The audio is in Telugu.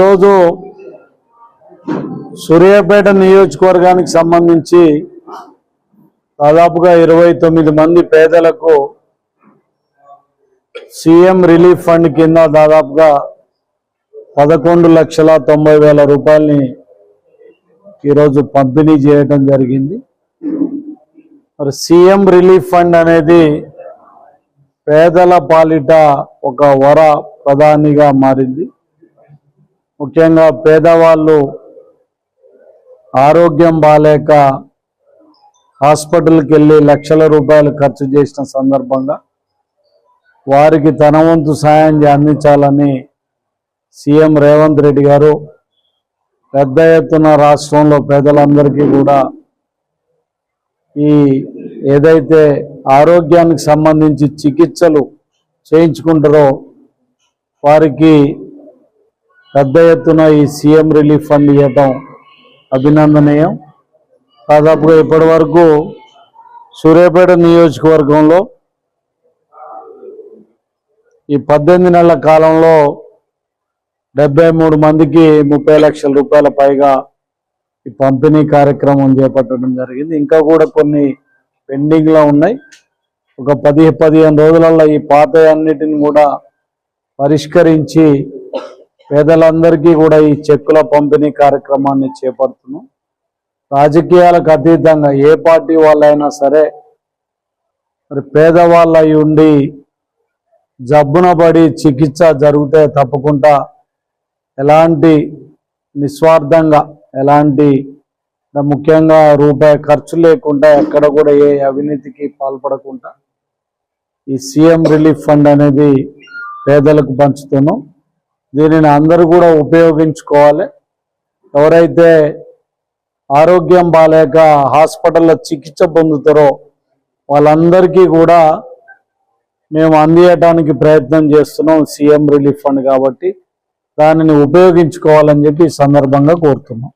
ఈరోజు సూర్యాపేట నియోజకవర్గానికి సంబంధించి దాదాపుగా ఇరవై తొమ్మిది మంది పేదలకు సీఎం రిలీఫ్ ఫండ్ కింద దాదాపుగా పదకొండు లక్షల తొంభై వేల రూపాయలని ఈరోజు పంపిణీ చేయడం జరిగింది. మరి సీఎం రిలీఫ్ ఫండ్ అనేది పేదల పాలిట ఒక వర ప్రధానిగా మారింది. ముఖ్యంగా పేదవాళ్ళు ఆరోగ్యం బాలేక హాస్పిటల్కి వెళ్ళి లక్షల రూపాయలు ఖర్చు చేసిన సందర్భంగా వారికి తన వంతు సాయం అందించాలని సీఎం రేవంత్ రెడ్డి గారు పెద్ద ఎత్తున రాష్ట్రంలో పేదలందరికీ కూడా ఈ ఏదైతే ఆరోగ్యానికి సంబంధించి చికిత్సలు చేయించుకుంటారో వారికి పెద్ద ఎత్తున ఈ సీఎం రిలీఫ్ ఫండ్ ఇవ్వటం అభినందనీయం. దాదాపుగా ఇప్పటి వరకు సూర్యాపేట నియోజకవర్గంలో ఈ పద్దెనిమిది నెలల కాలంలో డెబ్బై మూడు మందికి ముప్పై లక్షల రూపాయల పైగా ఈ పంపిణీ కార్యక్రమం చేపట్టడం జరిగింది. ఇంకా కూడా కొన్ని పెండింగ్లో ఉన్నాయి. ఒక పది పదిహేను రోజులలో ఈ పాత అన్నిటిని కూడా పరిష్కరించి పేదలందరికీ కూడా ఈ చెక్కుల పంపిణీ కార్యక్రమాన్ని చేపడుతున్నాం. రాజకీయాలకు అతీతంగా ఏ పార్టీ వాళ్ళైనా సరే మరి పేదవాళ్ళు ఉండి జబ్బున పడి చికిత్స జరిగితే తప్పకుండా ఎలాంటి నిస్వార్థంగా ఎలాంటి ముఖ్యంగా రూపాయి ఖర్చు లేకుండా ఎక్కడ కూడా ఏ అవినీతికి పాల్పడకుండా ఈ సీఎం రిలీఫ్ ఫండ్ అనేది పేదలకు పంచుతున్నాం. దీనిని అందరూ కూడా ఉపయోగించుకోవాలి. ఎవరైతే ఆరోగ్యం బాగాలేక హాస్పిటల్లో చికిత్స పొందుతారో వాళ్ళందరికీ కూడా మేము అందియటానికి ప్రయత్నం చేస్తున్నాం సీఎం రిలీఫ్ ఫండ్ కాబట్టి. దానిని ఉపయోగించుకోవాలని చెప్పి ఈ సందర్భంగా కోరుతున్నాం.